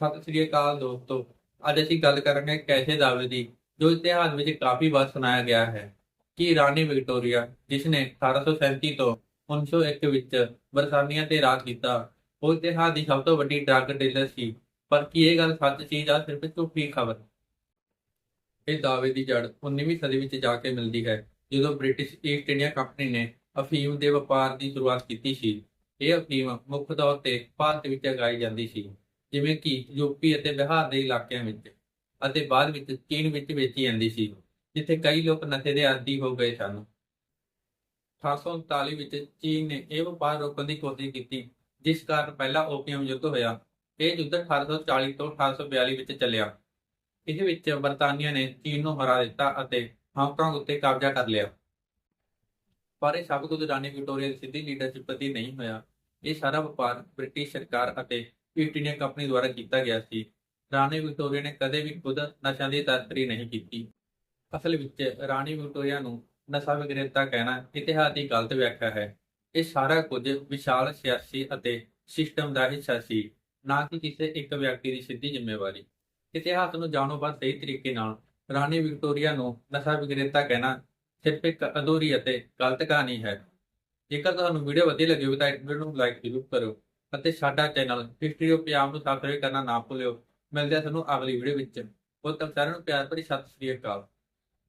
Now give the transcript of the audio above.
ਸਤਿ ਸ੍ਰੀ ਅਕਾਲ ਦੋਸਤੋ। ਅੱਜ ਅਸੀਂ ਗੱਲ ਕਰਾਂਗੇ ਕੈਸੇ ਦਾਅਵੇ ਦੀ, ਜੋ ਇਤਿਹਾਸ ਵਿੱਚ ਕਾਫੀ ਵਾਰ ਸੁਣਾਇਆ ਗਿਆ ਹੈ ਕਿ ਰਾਣੀ ਵਿਕਟੋਰੀਆ ਜਿਸ ਨੇ 1837 ਤੋਂ 1901 ਵਿੱਚ ਬਰਤਾਨੀਆ ਤੇ ਰਾਜ ਕੀਤਾ, ਉਹ ਇਤਿਹਾਸ ਦੀ ਸਭ ਤੋਂ ਵੱਡੀ ਡਰੱਗ ਡੀਲਰ ਸੀ। ਪਰ ਕੀ ਇਹ ਗੱਲ ਸੱਚ ਸੀ ਜਾਂ ਸਿਰਫ ਝੂਠੀ ਖਬਰ? ਇਹ ਦਾਅਵੇ ਦੀ ਜੜ 19ਵੀਂ ਸਦੀ ਵਿੱਚ ਜਾ ਕੇ ਮਿਲਦੀ ਹੈ, ਜਦੋਂ ਬ੍ਰਿਟਿਸ਼ ਈਸਟ ਇੰਡੀਆ ਕੰਪਨੀ ਨੇ ਅਫੀਮ ਦੇ ਵਪਾਰ ਦੀ ਸ਼ੁਰੂਆਤ ਕੀਤੀ ਸੀ। ਇਹ ਅਫੀਮ ਮੁੱਖ ਤੌਰ ਤੇ ਭਾਰਤ ਵਿੱਚ ਉਗਾਈ ਜਾਂਦੀ ਸੀ। ਜਿਵੇਂ ਕਿ ਯੂਪੀ ਅਤੇ ਬਿਹਾਰ ਦੇ ਇਲਾਕਿਆਂ ਵਿੱਚ ਅਤੇ ਬਾਅਦ ਵਿੱਚ ਚੀਨ ਵਿੱਚ ਵੇਚੀ ਜਾਂਦੀ ਸੀ, ਜਿੱਥੇ ਕਈ ਲੋਕ ਨਸ਼ੇ ਦੇ ਆਦੀ ਹੋ ਗਏ ਸਨ। 1839 ਵਿੱਚ ਚੀਨ ਨੇ ਇਹ ਵਪਾਰ ਰੋਕਣ ਦੀ ਕੋਸ਼ਿਸ਼ ਕੀਤੀ, ਜਿਸ ਕਾਰਨ ਪਹਿਲਾ ਓਪੀਅਮ ਯੁੱਧ ਹੋਇਆ, ਇਹ ਯੁੱਧ 1840 ਤੋਂ 1842 ਵਿੱਚ ਚੱਲਿਆ। ਇਸ ਵਿੱਚ ਬਰਤਾਨੀਆ ਨੇ ਚੀਨ ਨੂੰ ਹਰਾ ਦਿੱਤਾ ਅਤੇ ਹਾਂਗਕਾਂਗ ਉੱਤੇ ਕਬਜ਼ਾ ਕਰ ਲਿਆ। ਪਰ ਇਹ ਸਭ ਕੁਝ ਰਾਣੀ ਵਿਕਟੋਰੀਆ ਦੀ ਸਿੱਧੀ ਲੀਡਰਸ਼ਿਪ ਦੀ ਨਹੀਂ ਹੋਇਆ। ਇਹ ਸਾਰਾ ਵਪਾਰ ਬ੍ਰਿਟਿਸ਼ ਸਰਕਾਰ ਅਤੇ ਈਸਟ ਇੰਡੀਆ ਕੰਪਨੀ ਦੁਆਰਾ ਕੀਤਾ ਗਿਆ ਸੀ। ਰਾਣੀ ਵਿਕਟੋਰੀਆ ਨੇ ਕਦੇ ਵੀ ਖੁਦ ਨਸ਼ਿਆਂ ਦੀ ਤਸਕਰੀ ਨਹੀਂ ਕੀਤੀ। ਅਸਲ ਵਿੱਚ ਰਾਣੀ ਵਿਕਟੋਰੀਆ ਨੂੰ ਨਸ਼ਾ ਵਿਕਰੇਤਾ ਕਹਿਣਾ ਇਤਿਹਾਸ ਦੀ ਗਲਤ ਵਿਆਖਿਆ ਹੈ। ਇਹ ਸਾਰਾ ਕੁਝ ਵਿਸ਼ਾਲ ਸਿਆਸੀ ਅਤੇ ਸਿਸਟਮ ਦਾ ਹਿੱਸਾ ਸੀ, ਨਾ ਕਿ ਕਿਸੇ ਇੱਕ ਵਿਅਕਤੀ ਦੀ ਸਿੱਧੀ ਜ਼ਿੰਮੇਵਾਰੀ। ਇਤਿਹਾਸ ਨੂੰ ਜਾਣੋ ਬਾਅਦ ਸਹੀ ਤਰੀਕੇ ਨਾਲ, ਰਾਣੀ ਵਿਕਟੋਰੀਆ ਨੂੰ ਨਸ਼ਾ ਵਿਕਰੇਤਾ ਕਹਿਣਾ ਸਿਰਫ ਇੱਕ ਅਧੂਰੀ ਅਤੇ ਗਲਤ ਕਹਾਣੀ ਹੈ। ਜੇਕਰ ਤੁਹਾਨੂੰ ਵੀਡੀਓ ਵਧੀਆ ਲੱਗੀ ਹੋਵੇ ਤਾਂ ਵੀਡੀਓ ਨੂੰ ਲਾਈਕ ਜ਼ਰੂਰ ਕਰੋ ਅਤੇ ਸਾਡਾ ਚੈਨਲ ਹਿਸਟਰੀ ਆਫ ਪੰਜਾਬ ਨੂੰ ਸਬਸਕ੍ਰਾਈਬ ਕਰਨਾ ਨਾ ਭੁੱਲਿਓ। ਮਿਲਦੇ ਹਾਂ ਤੁਹਾਨੂੰ ਅਗਲੀ ਵੀਡੀਓ ਵਿੱਚ। ਉਦੋਂ ਤੱਕ ਸਾਰਿਆਂ ਨੂੰ ਪਿਆਰ ਭਰੀ ਸਤਿ ਸ੍ਰੀ ਅਕਾਲ।